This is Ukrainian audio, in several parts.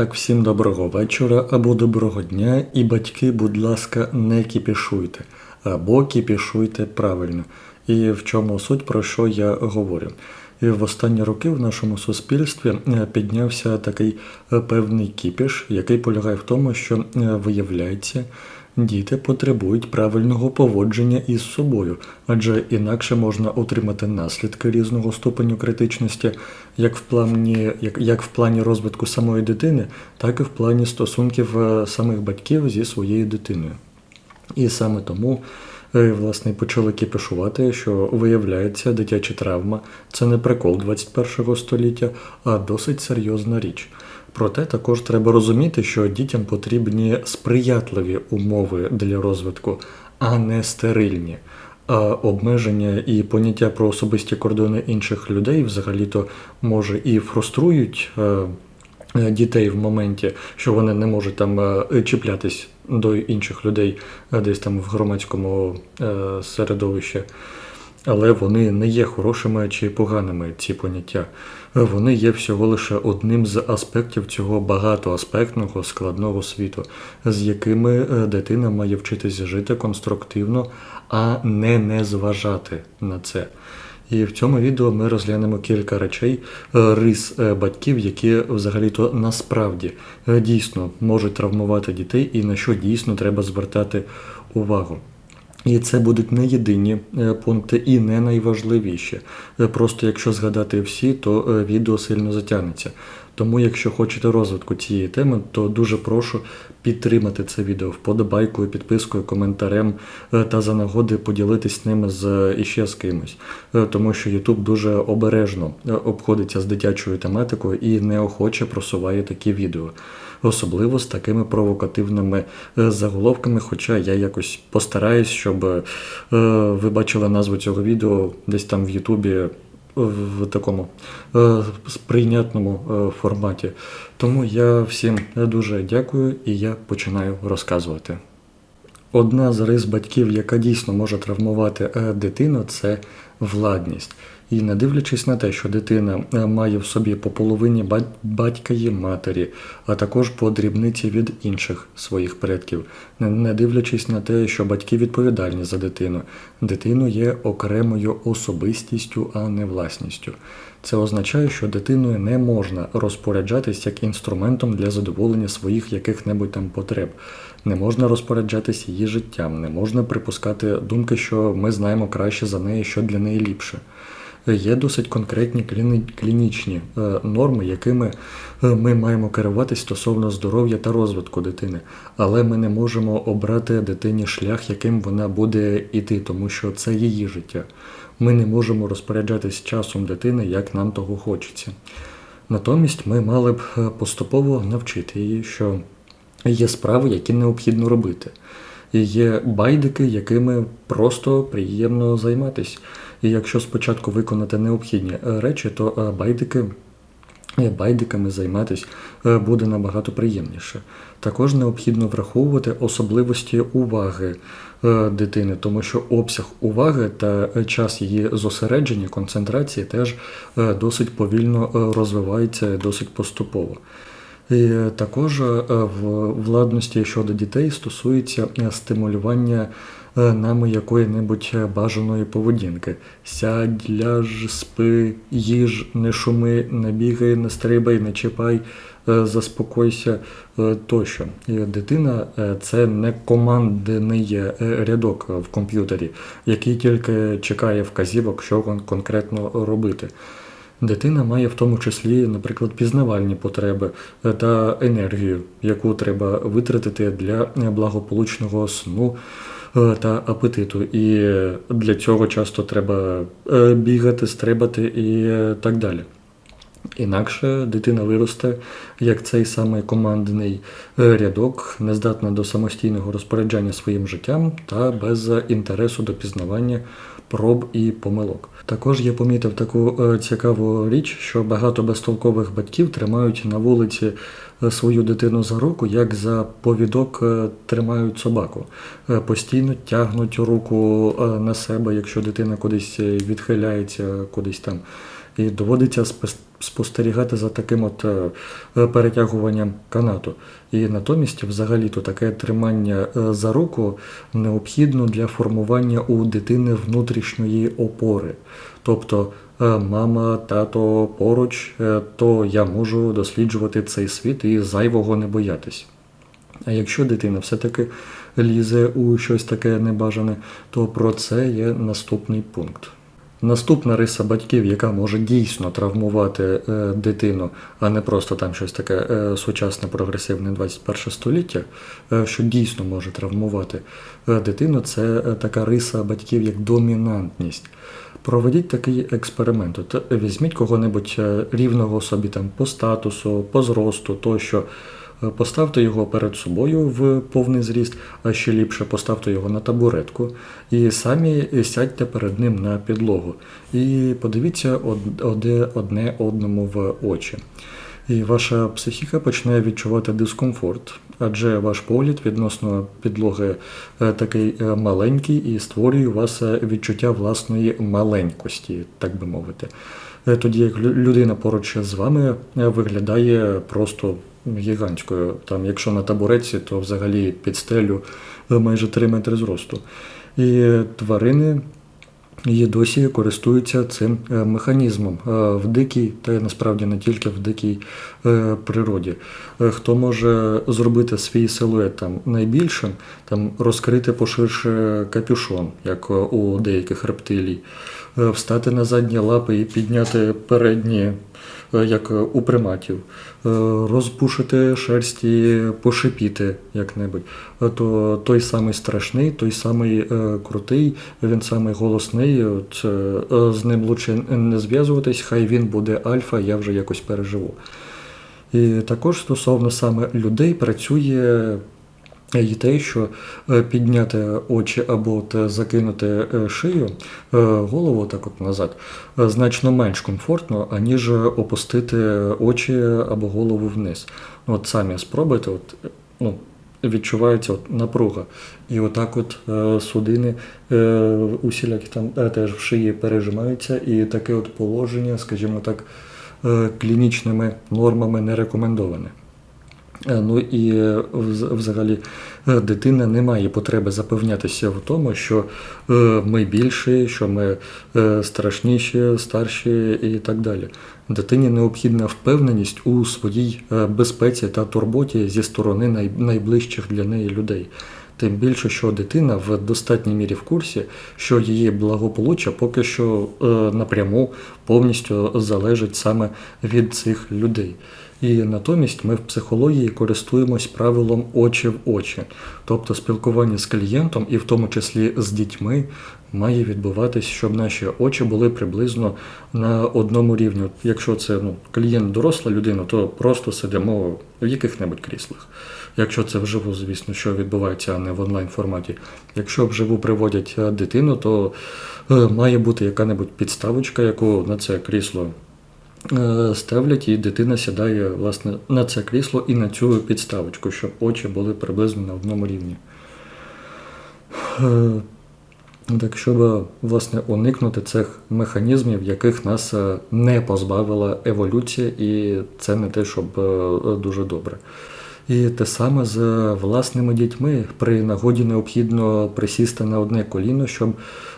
Так, всім доброго вечора або доброго дня. І батьки, будь ласка, не кіпішуйте. Або кіпішуйте правильно. І в чому суть, про що я говорю? І в останні роки в нашому суспільстві е, піднявся такий е, певний кіпіш, який полягає в тому, що е, виявляється, діти потребують правильного поводження із собою, адже інакше можна отримати наслідки різного ступеню критичності, як в плані, як, як в плані розвитку самої дитини, так і в плані стосунків е, самих батьків зі своєю дитиною. І саме тому е, власне почали кіпішувати, що виявляється, дитяча травма це не прикол 21 століття, а досить серйозна річ. Проте також треба розуміти, що дітям потрібні сприятливі умови для розвитку, а не стерильні. А обмеження і поняття про особисті кордони інших людей взагалі-то може і фруструють е, е, дітей в моменті, що вони не можуть там е, чіплятись до інших людей десь там в громадському середовищі. Але вони не є хорошими чи поганими, ці поняття. Вони є всього лише одним з аспектів цього багатоаспектного складного світу, з якими е, дитина має вчитися жити конструктивно, а не не зважати на це. І в цьому відео ми розглянемо кілька речей, е, рис е, батьків, які взагалі-то насправді дійсно можуть травмувати дітей і на що дійсно треба звертати увагу. І це будуть не єдині е, пункти і не найважливіші. Е, Просто якщо згадати всі, то е, відео сильно затягнеться. Тому, якщо хочете розвитку цієї теми, то дуже прошу підтримати це відео вподобайкою, підпискою, коментарем е, та за нагоди поділитись ними з е, іще з кимось. Е, Тому що YouTube дуже обережно обходиться з дитячою тематикою і неохоче просуває такі відео. Особливо з такими провокативними заголовками, хоча я якось постараюсь, щоб ви бачили назву цього відео десь там в Ютубі в такому е, сприйнятному е, форматі. Тому я всім дуже дякую і я починаю розказувати. Одна з рис батьків, яка дійсно може травмувати е, дитину, це владність. І не дивлячись на те, що дитина е, має в собі по половині батька і матері, а також по дрібниці від інших своїх предків, не- дивлячись на те, що батьки відповідальні за дитину, дитину є окремою особистістю, а не власністю. Це означає, що дитиною не можна розпоряджатись як інструментом для задоволення своїх яких-небудь там потреб. Не можна розпоряджатись її життям, не можна припускати думки, що ми знаємо краще за неї, що для неї ліпше. Є досить конкретні клінічні е, норми, якими е, ми маємо керуватись стосовно здоров'я та розвитку дитини, але ми не можемо обрати дитині шлях, яким вона буде йти, тому що це її життя. Ми не можемо розпоряджатись часом дитини, як нам того хочеться. Натомість ми мали б е, поступово навчити її, що є справи, які необхідно робити. І є байдики, якими просто приємно займатися. І якщо спочатку виконати необхідні е, речі, то е, байдики е, байдиками займатися буде набагато приємніше. Також необхідно враховувати особливості уваги дитини, тому що обсяг уваги та час її зосередження, концентрації теж досить повільно розвивається, досить поступово. І також е, владності щодо дітей стосується е, стимулювання е, нами якої-небудь бажаної поведінки. Сядь, ляж, спи, їж, не шуми, не бігай, не стрибай, не чіпай, заспокойся тощо. І дитина це не командний рядок в комп'ютері, який тільки чекає вказівок, що кон- конкретно робити. Дитина має в тому числі, наприклад, пізнавальні потреби е, та енергію, яку треба витратити для благополучного сну е, та апетиту. І для цього часто треба е, бігати, стрибати і так далі. Інакше дитина виросте як цей самий командний е, рядок, нездатна до самостійного розпоряджання своїм життям та без інтересу до пізнавання проб і помилок. Також я помітив таку е, цікаву річ, що багато безтолкових батьків тримають на вулиці е, свою дитину за руку, як за повідок тримають собаку. Постійно тягнуть руку на себе, якщо дитина кудись відхиляється, кудись там. І доводиться спес- спостерігати за таким от е, е, перетягуванням канату. І натомість, взагалі-то, таке тримання е, за руку необхідно для формування у дитини внутрішньої опори. Тобто мама, тато поруч, то я можу досліджувати цей світ і зайвого не боятись. А якщо дитина все-таки лізе у щось таке небажане, то про це є наступний пункт. Наступна риса батьків, яка може дійсно травмувати е, дитину, а не просто там щось таке е, сучасне, прогресивне 21 століття, е, що дійсно може травмувати дитину, це така риса батьків як домінантність. Проведіть такий експеримент. От візьміть кого-небудь рівного собі там по статусу, по зросту, тощо. Е, Поставте його перед собою в повний зріст, а ще ліпше поставте його на табуретку і самі сядьте перед ним на підлогу. І подивіться одне одному в очі. І ваша психіка почне відчувати дискомфорт, адже ваш погляд відносно підлоги е, такий е, маленький і створює у вас відчуття власної маленькості, так би мовити. Е, Тоді як людина поруч з вами е, виглядає просто гігантською. Там, якщо на табуреці, то взагалі під стелю е, майже 3 метри зросту. І тварини і досі користуються цим е, механізмом е, в дикій, та насправді не тільки в дикій е, природі. Хто може зробити свій силует там найбільшим, там розкрити поширше капюшон, як у деяких рептилій, встати на задні лапи і підняти передні, як у приматів, розпушити шерсть і пошипіти як-небудь. То той самий страшний, той самий крутий, він самий голосний. От, е, е, з ним лучше не зв'язуватись, хай він буде альфа, я вже якось переживу. І також стосовно саме людей працює і те, що е, підняти очі або от закинути е, шию, е, голову так от назад, е, значно менш комфортно, аніж опустити очі або голову вниз. От самі спробуйте, от, е, ну, відчувається от напруга. І отак от е, судини е, усілякі там е, теж в шиї пережимаються, і таке от положення, скажімо так, клінічними нормами не рекомендоване. Е, Ну і е, взагалі е, дитина не має потреби запевнятися в тому, що ми більші, що ми страшніші, старші і так далі. Дитині необхідна впевненість у своїй безпеці та турботі зі сторони найближчих для неї людей. Тим більше, що дитина в достатній мірі в курсі, що її благополуччя поки що напряму повністю залежить саме від цих людей. І натомість ми в психології користуємось правилом очі в очі, тобто спілкування з клієнтом, і в тому числі з дітьми, має відбуватись, щоб наші очі були приблизно на одному рівні. Якщо це ну, клієнт доросла людина, то просто сидимо в яких-небудь кріслах. Якщо це вживу, звісно, що відбувається, а не в онлайн форматі. Якщо вживу приводять дитину, то е, має бути яка-небудь підставочка, яку на це крісло ставлять, і дитина сідає власне на це крісло і на цю підставочку, щоб очі були приблизно на одному рівні. Е, Так, щоб власне уникнути цих механізмів, яких нас е, не позбавила еволюція, і це не те, щоб е, дуже добре. І те саме з власними дітьми. При нагоді необхідно присісти на одне коліно, щоб е,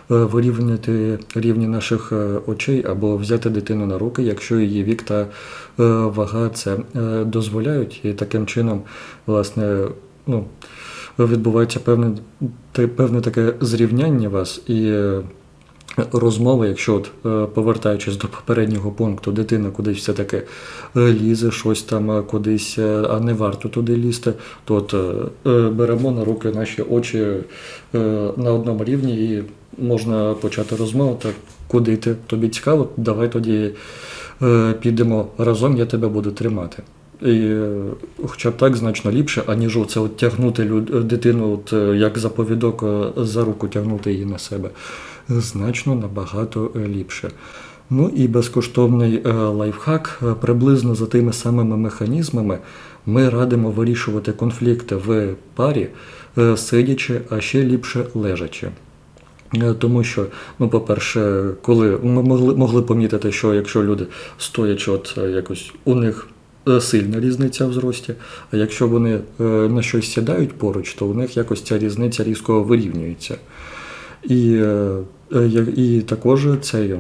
вирівняти рівні наших е, очей, або взяти дитину на руки, якщо її вік та е, вага це е, дозволяють. І таким чином, власне, ну, відбувається певне, певне таке зрівняння вас і. е, Розмови, якщо от, е, повертаючись до попереднього пункту, дитина кудись все-таки е, лізе, щось там е, кудись, е, а не варто туди лізти, то от, е, е, беремо на руки наші очі е, на одному рівні і можна почати розмову. Так, куди ти? Тобі цікаво? Давай тоді е, підемо разом, я тебе буду тримати. І, е, хоча б так значно ліпше, аніж оце от тягнути люд- дитину, от, е, як заповідок е, за руку тягнути її на себе. Значно набагато ліпше. Ну і безкоштовний лайфхак приблизно за тими самими механізмами ми радимо вирішувати конфлікти в парі, сидячи, а ще ліпше лежачи. Е, Тому що, ну, по-перше, коли ми могли, могли помітити, що якщо люди стоячи, от е, якось у них е, сильна різниця в зрості, а якщо вони на щось сідають поруч, то у них якось ця різниця різко вирівнюється. І, і також цей,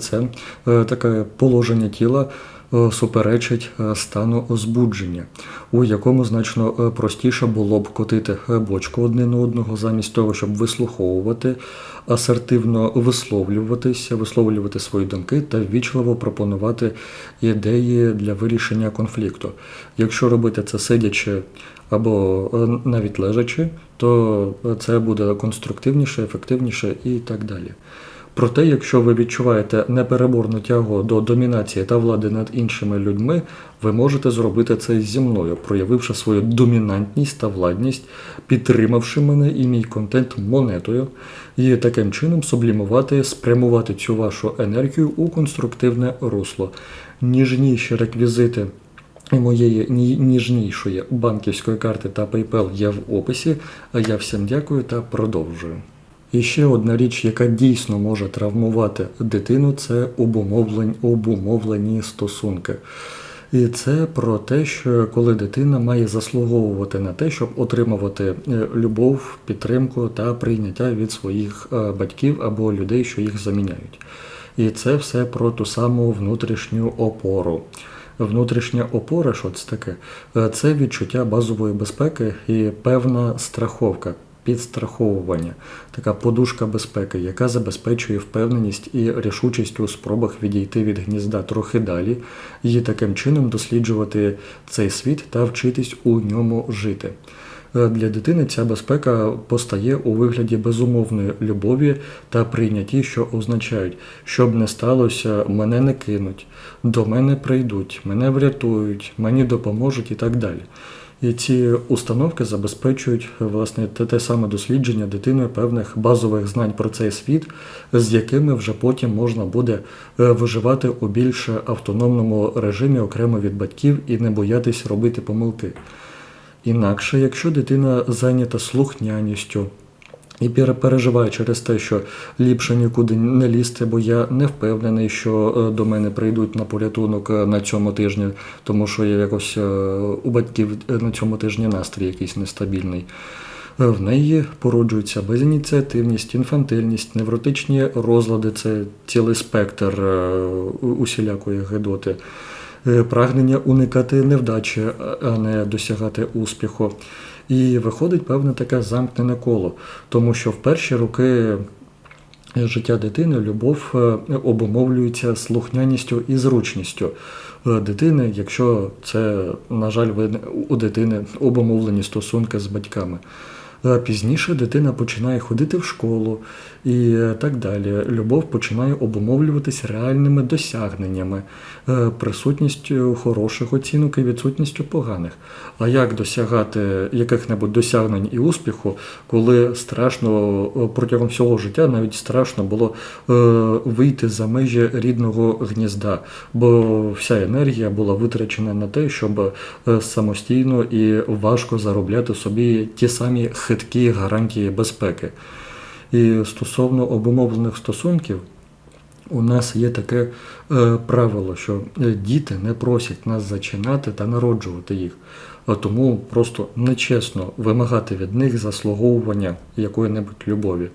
це е, таке положення тіла е, суперечить е, стану збудження, у якому значно е, простіше було б котити е, бочку один на одного, замість того, щоб вислуховувати, асертивно висловлюватися, висловлювати свої думки та ввічливо пропонувати ідеї для вирішення конфлікту. Якщо робити це сидячи або е, навіть лежачи, то це буде конструктивніше, ефективніше і так далі. Проте, якщо ви відчуваєте непереборну тягу до домінації та влади над іншими людьми, ви можете зробити це зі мною, проявивши свою домінантність та владність, підтримавши мене і мій контент монетою, і таким чином сублімувати, спрямувати цю вашу енергію у конструктивне русло. Ніжніші реквізити моєї ніжнішої банківської карти та PayPal є в описі. А я всім дякую та продовжую. І ще одна річ, яка дійсно може травмувати дитину, це обумовлень, обумовлені стосунки. І це про те, що коли дитина має заслуговувати на те, щоб отримувати е, любов, підтримку та прийняття від своїх е, батьків або людей, що їх заміняють. І це все про ту саму внутрішню опору. Внутрішня опора, що це таке? Е, Це відчуття базової безпеки і певна страховка, підстраховування, така подушка безпеки, яка забезпечує впевненість і рішучість у спробах відійти від гнізда трохи далі, і таким чином досліджувати цей світ та вчитись у ньому жити. Е, Для дитини ця безпека постає у вигляді безумовної любові та прийнятті, що означають, щоб не сталося, мене не кинуть, до мене прийдуть, мене врятують, мені допоможуть і так далі. І ці установки забезпечують власне те, те саме дослідження дитиною певних базових знань про цей світ, з якими вже потім можна буде е, виживати у більш автономному режимі окремо від батьків і не боятись робити помилки. Інакше, якщо дитина зайнята слухняністю і пере- переживає через те, що ліпше нікуди не лізти, бо я не впевнений, що е, до мене прийдуть на порятунок е, на цьому тижні, тому що я якось е, у батьків на цьому тижні настрій якийсь нестабільний. В неї породжується безініціативність, інфантильність, невротичні розлади це цілий спектр усілякої гидоти, прагнення уникати невдачі, а не досягати успіху. І виходить певне таке замкнене коло, тому що в перші роки життя дитини любов е, обумовлюється слухняністю і зручністю е, дитини, якщо це, на жаль, у дитини обумовлені стосунки з батьками. Е, Пізніше дитина починає ходити в школу і е, так далі. Любов починає обумовлюватись реальними досягненнями, е, присутністю хороших оцінок і відсутністю поганих. А як досягати яких-небудь досягнень і успіху, коли страшно протягом всього життя навіть страшно було вийти за межі рідного гнізда, бо вся енергія була витрачена на те, щоб самостійно і важко заробляти собі ті самі хиткі гарантії безпеки. І стосовно обумовлених стосунків, у нас є таке е, правило, що е, діти не просять нас зачинати та народжувати їх, тому просто нечесно вимагати від них заслуговування якої-небудь любові.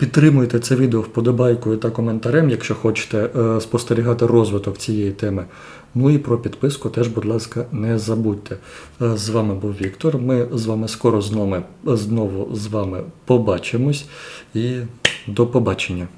Підтримуйте це відео вподобайкою та коментарем, якщо хочете е, спостерігати розвиток цієї теми. Ну і про підписку теж, будь ласка, не забудьте. Е, З вами був Віктор. Ми з вами скоро знову, знову з вами побачимось і до побачення.